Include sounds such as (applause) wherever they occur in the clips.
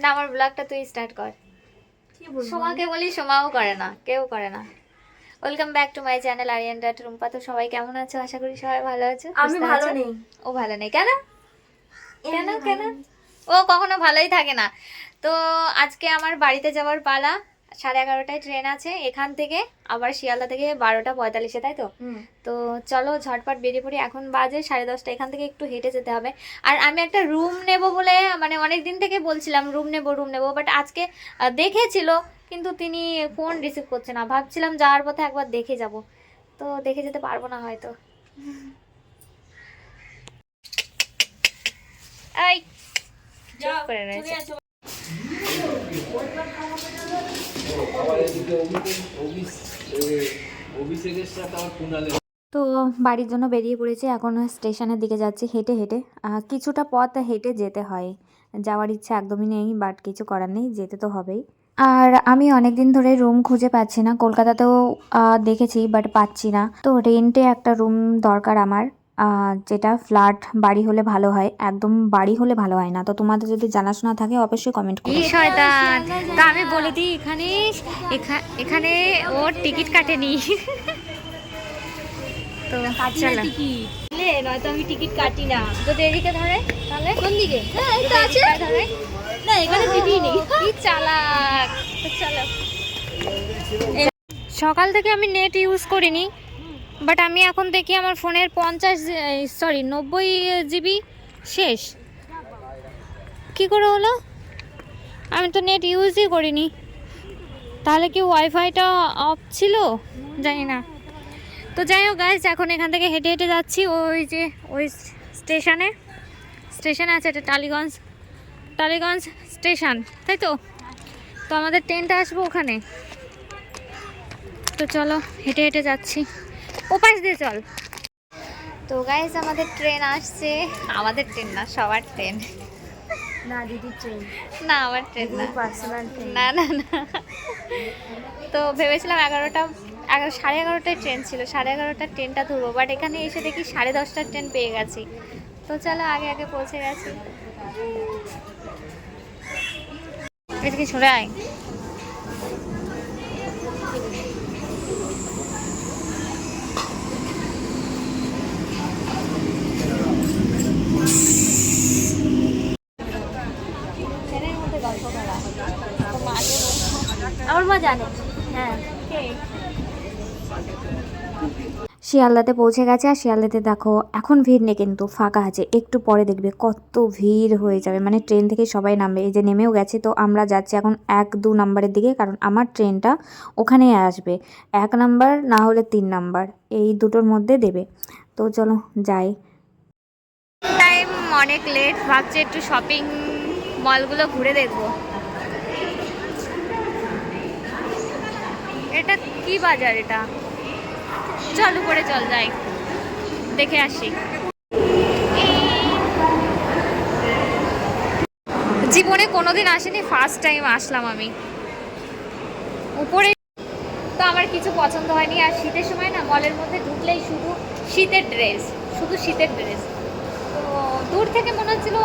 না আমার ব্লগটা তুই স্টার্ট কর। সোমাকে বলি সোমাও করে না কেউ করে না। Welcome back to my channel Aryan dot Rumpa তো সবাই কেমন আছো? আশা করি সবাই ভালো আছো আমি ভালো নেই। ও ভালো নেই। কেন? কেন? কেন? ও কখনো ভালোই থাকে না। তো আজকে আমার বাড়িতে যাওয়ার পালা। সাড়ে এগারোটায় ট্রেন আছে এখান থেকে আবার শিয়ালদা থেকে বারোটা পঁয়তাল্লিশে তাই তো? তো চলো ঝটপট বেরিয়ে পড়ি এখন বাজে সাড়ে দশটা এখান থেকে একটু হেঁটে যেতে হবে। আর আমি একটা রুম নেব বলে মানে অনেক দিন থেকে বলছিলাম রুম নেব রুম নেব বাট আজকে দেখেছিল কিন্তু তিনি ফোন রিসিভ করছে না। ভাবছিলাম যাওয়ার পথে একবার দেখে যাব। তো দেখে যেতে পারব না হয়তো। এই চুপ করে রয়েছে। তো বাড়ির জন্য বেরিয়ে পড়েছি, এখন স্টেশনের দিকে যাচ্ছি হেঁটে হেঁটে। কিছুটা পথ হেঁটে যেতে হয়। যাওয়ার ইচ্ছা একদমই নেই, বাট কিছু করার নেই, যেতে তো হবেই। আর আমি অনেক দিন ধরে রুম খুঁজে পাচ্ছি না। কলকাতাতেও দেখেছি, বাট পাচ্ছি না। তো রেন্টে একটা রুম দরকার আমার। যেটা ফ্ল্যাট বাড়ি হলে ভালো হয় একদম বাড়ি হলে ভালো হয় না। তো তোমাদের যদি জানাশোনা থাকে অবশ্যই কমেন্ট করো। শয়তান তা আমি বলে দিই এখানে এখানে ওর টিকিট কাটেনি। (laughs) তো চলো। নয়তো আমি টিকিট কাটি না। যদি এদিকে ধরে তাহলে কোন দিকে? হ্যাঁ এই তো আছে। ধরে। না এখানে সিটি নেই। কি চালাক। তো চলো। সকাল থেকে আমি নেট ইউজ করিনি। বাট আমি এখন দেখি আমার ফোনের পঞ্চাশ সরি নব্বই জিবি শেষ। কি করে হলো? আমি তো নেট ইউজই করিনি। তাহলে কি ওয়াইফাইটা অফ ছিল? জানি না। তো যাই হোক গাইজ এখন এখান থেকে হেঁটে হেঁটে যাচ্ছি ওই যে, ওই স্টেশনে। স্টেশন আছে এটা টালিগঞ্জ টালিগঞ্জ স্টেশন, তাই তো? তো আমাদের ট্রেনটা আসব ওখানে। তো চলো, হেঁটে হেঁটে যাচ্ছি। ওপাশ দিয়ে চল। তো গাইজ আমাদের ট্রেন আসছে। আমাদের ট্রেন না সবার ট্রেন না দিদি ট্রেন না আমার ট্রেন না। পার্সোনাল ট্রেন না না না। তো ভেবেছিলাম এগারোটা এগারো সাড়ে এগারোটায় ট্রেন ছিল। সাড়ে এগারোটার ট্রেনটা ধরবো। বাট এখানে এসে দেখি সাড়ে দশটার ট্রেন পেয়ে গেছি। তো চলো আগে আগে পৌঁছে গেছি। এদিকে সরে আয় ট্রেনের মধ্যে গল্প করা তো মাকে বলছো আমার মা জানে। হ্যাঁ। শিয়ালদাতে পৌঁছে গেছে আর শিয়ালদাতে দেখো এখন ভিড় নেই কিন্তু ফাঁকা আছে। একটু পরে দেখবে কত ভিড় হয়ে যাবে। মানে ট্রেন থেকে সবাই নামবে। এই যে নেমেও গেছে তো আমরা যাচ্ছি এখন এক দু নাম্বারের দিকে কারণ আমার ট্রেনটা ওখানেই আসবে। এক নাম্বার না হলে তিন নাম্বার। এই দুটোর মধ্যে দেবে। তো চলো যাই। টাইম অনেক লেট ভাবছি একটু শপিং মলগুলো ঘুরে দেখব এটা কি বাজার এটা? চল, উপরে চল, যাই। দেখে আসি। জীবনে কোনোদিন আসেনি ফার্স্ট টাইম আসলাম আমি। উপরে তো আমার কিছু পছন্দ হয়নি, আর শীতের সময় না মলের মধ্যে ঢুকলেই শুধু শীতের ড্রেস শুধু শীতের ড্রেস তো দূর থেকে মনে হচ্ছিল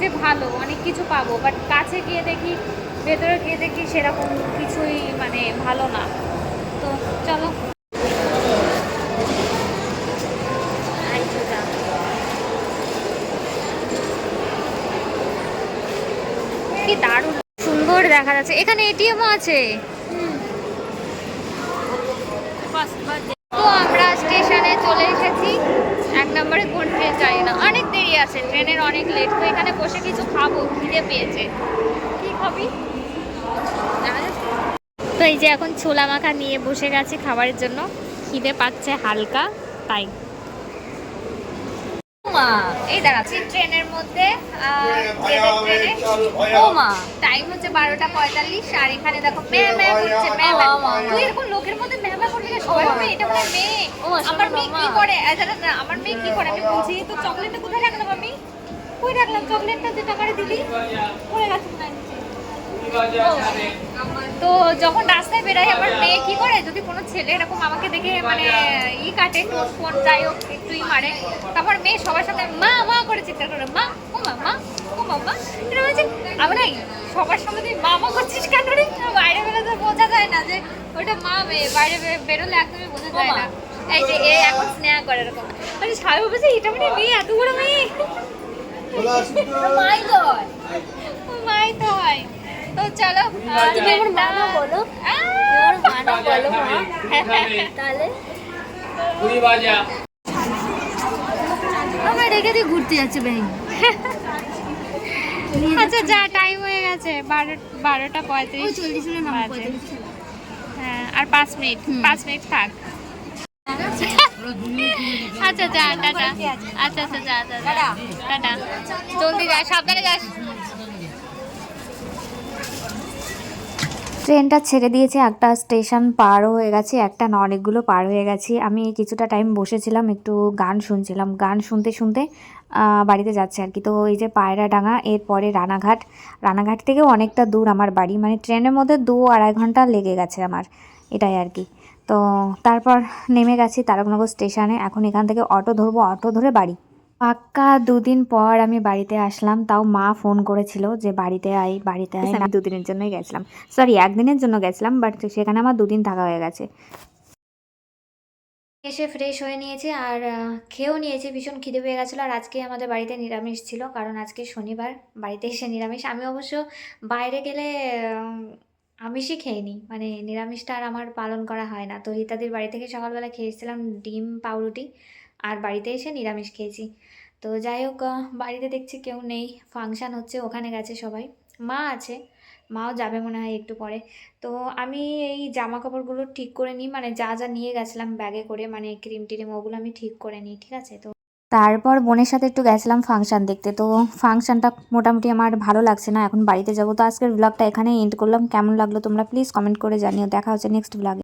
যে ভালো, অনেক কিছু পাবো বাট কাছে গিয়ে দেখি, ভেতরে গিয়ে দেখি সেরকম কিছুই মানে ভালো না। তো চলো। কি দারুণ, সুন্দর দেখা যাচ্ছে। এখানে এটিএমও আছে। তো আমরা স্টেশনে চলে এসেছি। এক নম্বরে কোন ট্রেন জানি না। অনেক দেরি আছে, ট্রেনের অনেক লেট তো এখানে বসে কিছু খাব, খিদে পেয়েছে। কি খাবি? তো এই যে এখন ছোলা মাখা নিয়ে বসে গেছে খাবারের জন্য। খিদে পাচ্ছে হালকা তাই। এই দাঁড়াচ্ছি ট্রেনের মধ্যে টাইম হচ্ছে বারোটা পঁয়তাল্লিশ আর এখানে দেখো ম্যা ম্যা করছে ম্যা ম্যা। তুই এরকম লোকের মধ্যে ম্যা ম্যা করবি সবাই ভাবে এটা মনে মেয়ে। আমার মেয়ে কি করে? আমার মেয়ে কি করে? আমি বলছি তো চকলেটটা কোথায় রাখলাম আমি? কই রাখলাম? চকলেটটা যেটা আমারে দিলি? পড়ে গেছে। তো যখন রাস্তায় বেরাই আমার মেয়ে কি করে? যদি কোনো ছেলে এরকম আমাকে দেখে মানে ই কাটে ফোন যাই হোক একটু ই মারে তারপর মেয়ে সবার সাথে মা মা করে চিৎকার করে মা ও মা মা ও মামা এটা বলছে আমরা সবার সঙ্গে তুই মা মা করছিস কেন রে? বাইরে বেরোতে বোঝা যায় না যে ওটা মা মেয়ে বাইরে বেরোলে একদমই বোঝা যায় না। এই যে এ এখন স্নেহা করে এরকম। আরে সাহেব বলছে এটা মানে মেয়ে এত বড় মেয়ে? মাই তো মাই তো হয় তো চলো তুমি আমার মা না বলো। আহ! মা না বলো মা। তাহলে কুড়ি বাজা আমার রেখে দিয়ে ঘুরতে যাচ্ছে ব্যাংক আচ্ছা যা টাইম হয়ে গেছে। বারো বারোটা পঁয়ত্রিশ। চল্লিশ হ্যাঁ আর পাঁচ মিনিট। পাঁচ মিনিট থাক। আচ্ছা যা টাটা। আচ্ছা আচ্ছা যা যা। টাটা। জলদি যা সাবধানে যাস। ট্রেনটা ছেড়ে দিয়েছে, একটা স্টেশন পার হয়ে গেছে, একটা না অনেকগুলো পার হয়ে গেছি। আমি কিছুটা টাইম বসেছিলাম, একটু গান শুনছিলাম। গান শুনতে শুনতে বাড়িতে যাচ্ছে আর কি। তো এই যে পায়রাডাঙ্গা এরপরে রানাঘাট। রানাঘাট থেকেও অনেকটা দূর আমার বাড়ি। মানে ট্রেনের মধ্যে দু আড়াই ঘণ্টা লেগে গেছে আমার, এটাই আর কি। তো তারপর নেমে গেছি তারকনগর স্টেশনে। এখন এখান থেকে অটো ধরবো, অটো ধরে বাড়ি। পাক্কা দুদিন পর আমি বাড়িতে আসলাম তাও মা ফোন করেছিল যে বাড়িতে আই বাড়িতে আই আমি দুদিনের জন্যই গেছিলাম। সরি একদিনের জন্য গেছিলাম বাট সেখানে আমার দুদিন থাকা হয়ে গেছে। এসে ফ্রেশ হয়ে নিয়েছে আর খেয়েও নিয়েছে। ভীষণ খিদে পেয়ে গেছিল আর আজকে আমাদের বাড়িতে নিরামিষ ছিল কারণ আজকে শনিবার বাড়িতে এসে নিরামিষ। আমি অবশ্য বাইরে গেলে আমিষই খেয়ে নিই মানে নিরামিষটা আর আমার পালন করা হয় না। তো রীতাদির বাড়ি থেকে সকালবেলা খেয়েছিলাম ডিম পাউরুটি। আর বাড়িতে এসে নিরামিষ খেয়েছি। তো যাই হোক বাড়িতে দেখছি কেউ নেই। ফাংশান হচ্ছে, ওখানে গেছে সবাই। মা আছে, মাও যাবে মনে হয় একটু পরে। তো আমি এই জামা কাপড়গুলো ঠিক করে নিই মানে যা যা নিয়ে গেছিলাম ব্যাগে করে মানে ক্রিম টিরিম, ওগুলো আমি ঠিক করে নিই, ঠিক আছে? তো তারপর বোনের সাথে একটু গেছিলাম ফাংশান দেখতে। তো ফাংশানটা মোটামুটি আমার ভালো লাগছে না, এখন বাড়িতে যাব। তো আজকের ব্লগটা এখানে এন্ড করলাম। কেমন লাগল তোমরা প্লিজ কমেন্ট করে জানিও। দেখা হচ্ছে নেক্সট ব্লগে